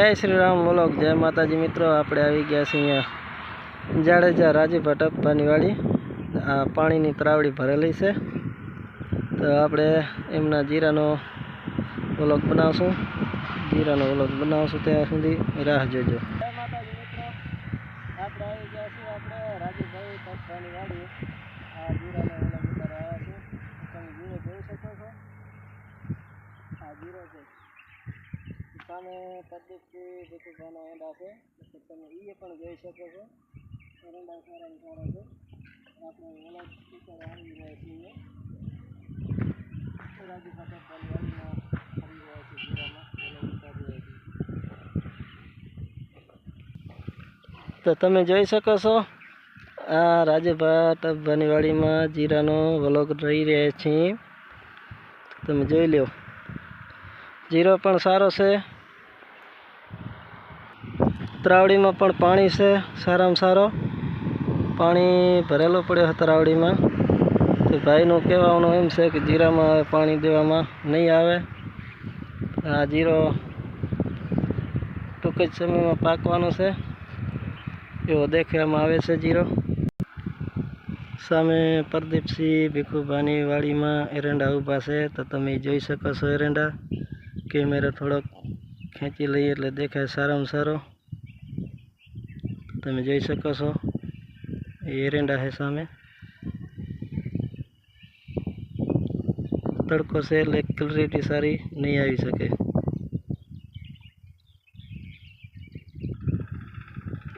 જય શ્રી રામ બોલોક જય માતાજી મિત્રો, આપણે આવી ગયા છીએ અહીંયા જાડેજા રાજીભા ટપ્પાની વાડી. આ પાણીની ત્રાવડી ભરેલી છે. તો આપણે એમના જીરાનો વ્લોગ બનાવશું. જીરાનો વ્લોગ બનાવશું ત્યાં સુધી રાહ જોજો. આપણે આવી ગયા છીએ, આપણે રાજીભાઈ ટપ્પાની વાડી. આ જીરાનો વ્લોગ ઉતારવા આવ્યા છે તમે જીરો જોઈ શકો છો આ જીરો છે સામે બધું ઘણા એંડા છે તમે એ પણ જોઈ શકો છો. એરંડા સારા સારા છે આપણે ઓલા સ્પીકર આવી રહ્યા છીએ રાજુ ખાતે પરિવારમાં આવી રહ્યા છે તો તમે જોઈ શકો છો, આ રાજુભા ટબ્બાની જીરાનો વ્લોગ રહી રહ્યા છીએ તમે જોઈ લો જીરો પણ સારો છે. તરાવડીમાં પણ પાણી છે, સારામાં સારો. પાણી ભરેલો પડ્યો તરાવડીમાં. તો ભાઈનું કહેવાનું એમ છે કે જીરામાં હવે પાણી દેવામાં નહીં આવે. આ જીરો ટૂંક જ સમયમાં પાકવાનો છે. એવો દેખવામાં આવે છે જીરો. સામે પ્રદીપસિંહ ભીખુભાની વાડીમાં એરંડા ઊભા છે. તો તમે જોઈ શકો છો એરંડા. કેમેરો થોડોક ખેંચી લઈએ એટલે દેખાય સારામાં સારો. તમે જોઈ શકો છો. એરંડા છે સામે. તડકો છે એટલે ક્લિયરિટી સારી નહીં આવી શકે.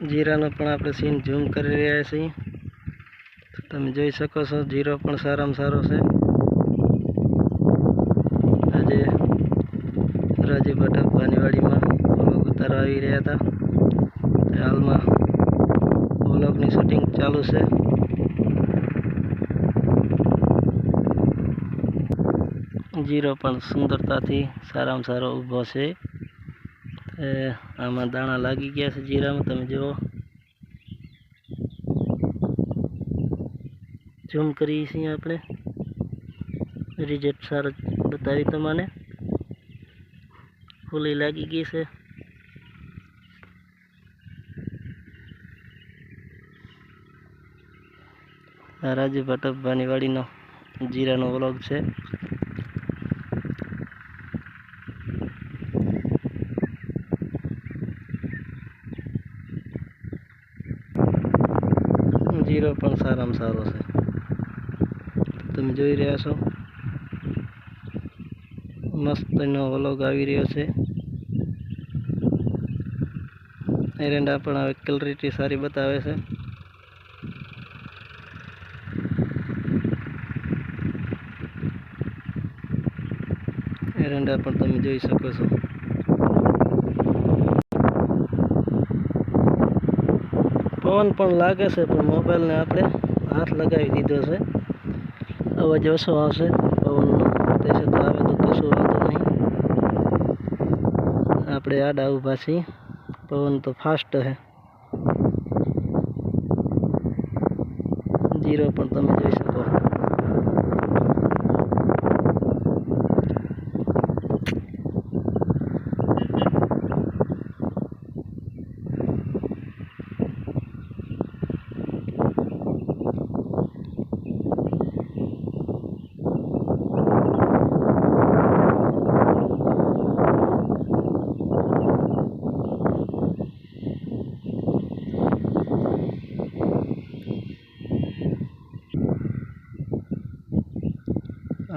જીરાનો પણ આપણે સીન ઝૂમ કરી રહ્યા છીએ. તમે જોઈ શકો છો, જીરો પણ સારામાં સારો છે. આજે રાજીભાઈ ભટ્ટ પાનીવાડીમાં ઉતારો આવી રહ્યા હતા. હાલમાં વ્લોગની શૂટિંગ ચાલુ છે. જીરો પણ સુંદરતાથી સારામાં સારો ઊભો છે. આમાં દાણા લાગી ગયા છે જીરામાં, તમે જુઓ. ઝૂમ કરીએ છીએ આપણે. રિઝલ્ટ સારો બતાવી તમને ફૂલી લાગી ગઈ છે. રાજુ ભટ્ટભાની વાડીનો જીરાનો વ્લોગ છે. જીરો પણ સારામાં સારો છે. તમે જોઈ રહ્યા છો? મસ્ત એનો વ્લોગ આવી રહ્યો છે. એરંડા પણ હવે ક્લરિટી સારી બતાવે છે. એરંડા પણ તમે જોઈ શકો છો પવન પણ લાગે છે પણ મોબાઈલને આપણે હાથ લગાવી દીધો છે અવાજ ઓછો આવશે પવનનો તે છતાં આવે તો કશું વાંધો નહીં। આપણે આડા ઊભા છીએ પવન તો ફાસ્ટ છે જીરો પણ તમે જોઈ શકો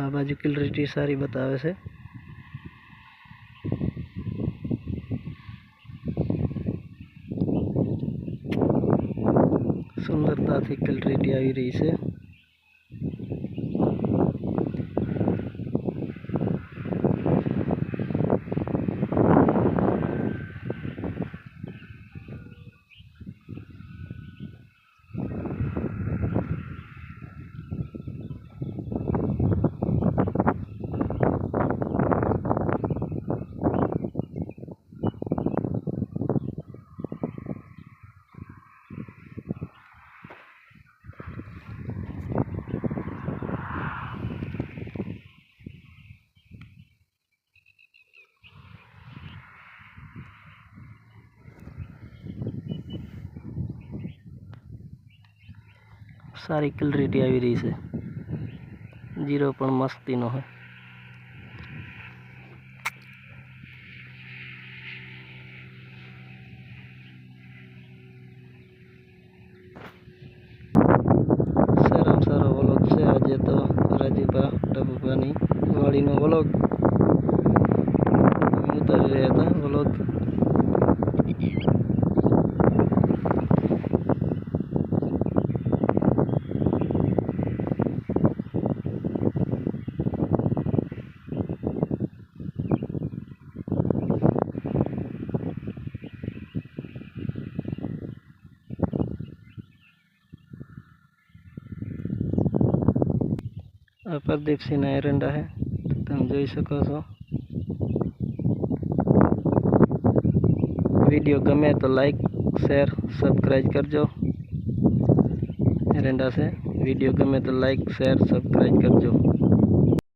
આ બાજુ ક્લિયરિટી સારી બતાવે છે. સુંદરતાથી ક્લિયરિટી આવી રહી છે. સારી ક્લિયરિટી આવી રહી છે. જીરો પણ મસ્તીનો હોય. સારામાં સારો વ્લોગ છે. આજે તો રાજીભા ટબુભાની વાડીનો વ્લોગ ઉતારી રહ્યા હતા વ્લોગ આ પ્રદીપસિંહના એરંડા છે તમે જોઈ શકો છો વીડિયો ગમે તો લાઈક શેર સબસ્ક્રાઈબ કરજો એરંડા છે વીડિયો ગમે તો લાઈક શેર સબસ્ક્રાઈબ કરજો